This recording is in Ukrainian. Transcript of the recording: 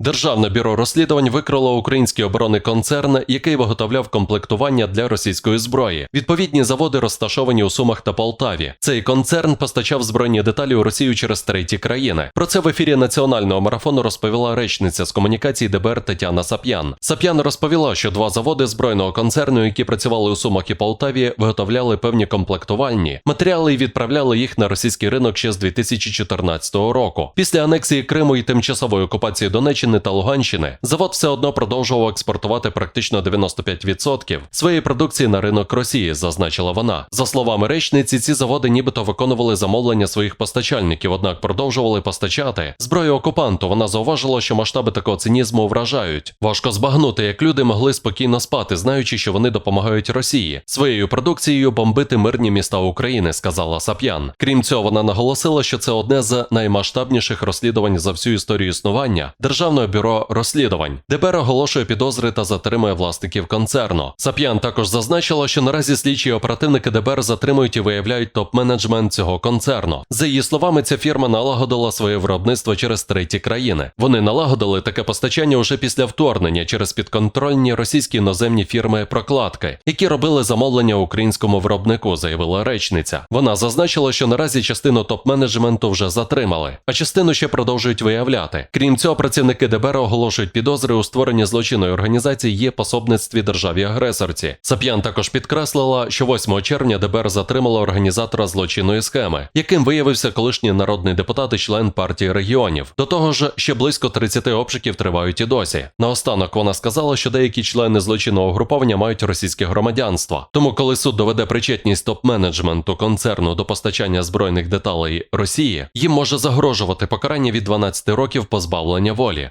Державне бюро розслідувань викрило український оборонний концерн, який виготовляв комплектування для російської зброї. Відповідні заводи розташовані у Сумах та Полтаві. Цей концерн постачав збройні деталі у Росію через треті країни. Про це в ефірі національного марафону розповіла речниця з комунікацій ДБР Тетяна Сап'ян. Сап'ян розповіла, що два заводи збройного концерну, які працювали у Сумах і Полтаві, виготовляли певні комплектувальні матеріали і відправляли їх на російський ринок ще з 2014 року. Після анексії Криму і тимчасової окупації Донеччини та Луганщини завод все одно продовжував експортувати практично 95% своєї продукції на ринок Росії, зазначила вона. За словами речниці, ці заводи нібито виконували замовлення своїх постачальників, однак продовжували постачати зброю окупанту. Вона зауважила, що масштаби такого цинізму вражають. Важко збагнути, як люди могли спокійно спати, знаючи, що вони допомагають Росії своєю продукцією бомбити мирні міста України, сказала Сап'ян. Крім цього, вона наголосила, що це одне з наймасштабніших розслідувань за всю історію існування державного бюро розслідувань. ДБР оголошує підозри та затримує власників концерну. Сап'ян також зазначила, що наразі слідчі оперативники ДБР затримують і виявляють топ-менеджмент цього концерну. За її словами, ця фірма налагодила своє виробництво через треті країни. Вони налагодили таке постачання уже після вторгнення через підконтрольні російські іноземні фірми прокладки, які робили замовлення українському виробнику, заявила речниця. Вона зазначила, що наразі частину топ-менеджменту вже затримали, а частину ще продовжують виявляти. Крім цього, працівники ДБР оголошують підозри у створенні злочинної організації є пособництві державі-агресорці. Сап'ян також підкреслила, що 8 червня ДБР затримало організатора злочинної схеми, яким виявився колишній народний депутат і член партії регіонів. До того ж, ще близько 30 обшуків тривають і досі. Наостанок вона сказала, що деякі члени злочинного угруповання мають російське громадянство. Тому, коли суд доведе причетність топ-менеджменту концерну до постачання збройних деталей Росії, їм може загрожувати покарання від 12 років позбавлення волі.